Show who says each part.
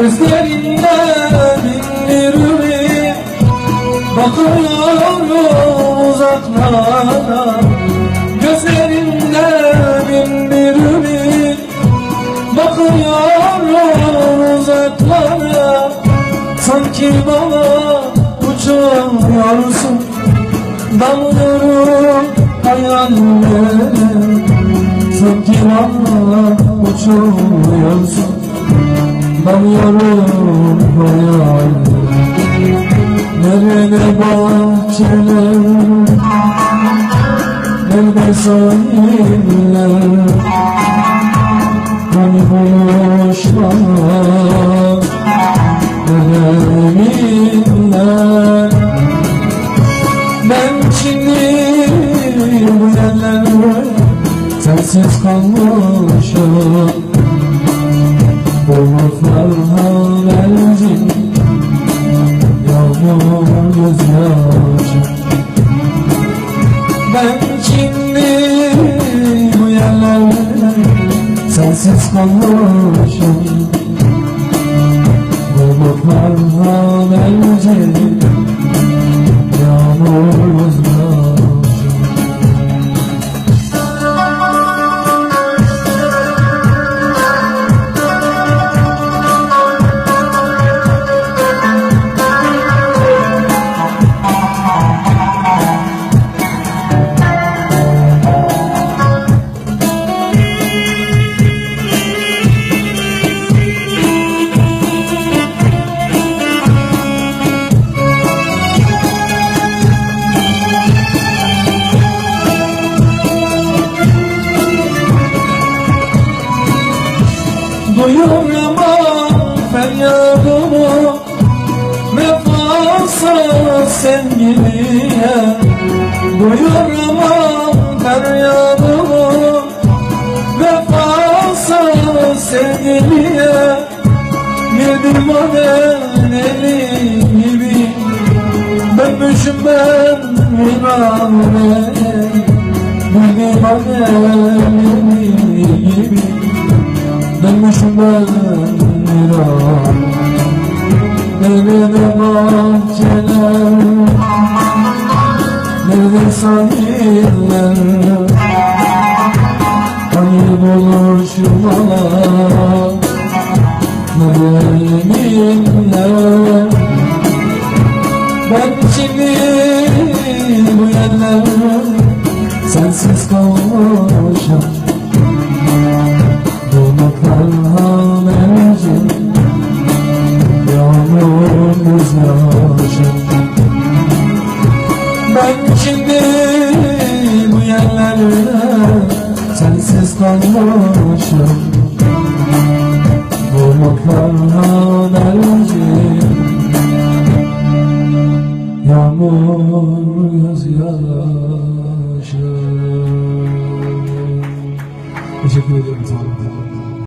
Speaker 1: Gözlerinde bindir ümit Bakıyorum uzaklara. Gözlerinde bindir ümit Bakıyorum uzaklara. Sanki bana uçuyorsun Dalıyorum hayallere. Sanki bana uçuyorsun Dalıyorum hayallere Nerede bahçeler Nerede sahiller Hani buluşmalar Nerede minler Ben şimdi bu yerlerde Sensiz kalmışım Bulutlar haberci Yağmur gözyaşı Ben şimdi bu yerlerde Sensiz kalmışım Bulutlar haberci Duyuramam feryadımı. Vefasız sevgiliye Duyuramam feryadımı. Vefasız sevgiliye Yedim alevleri gibi. Dönmüşüm ben virane Yedim alevleri gibi Viran Nerede bahçeler Nerede sahiller buluşmalar Nerede yeminler Ben şimdi Şimdi bu yerlerde Sensiz kalmışım Bulutlar haberci Yağmur gözyaşı Teşekkür ederim. Olun.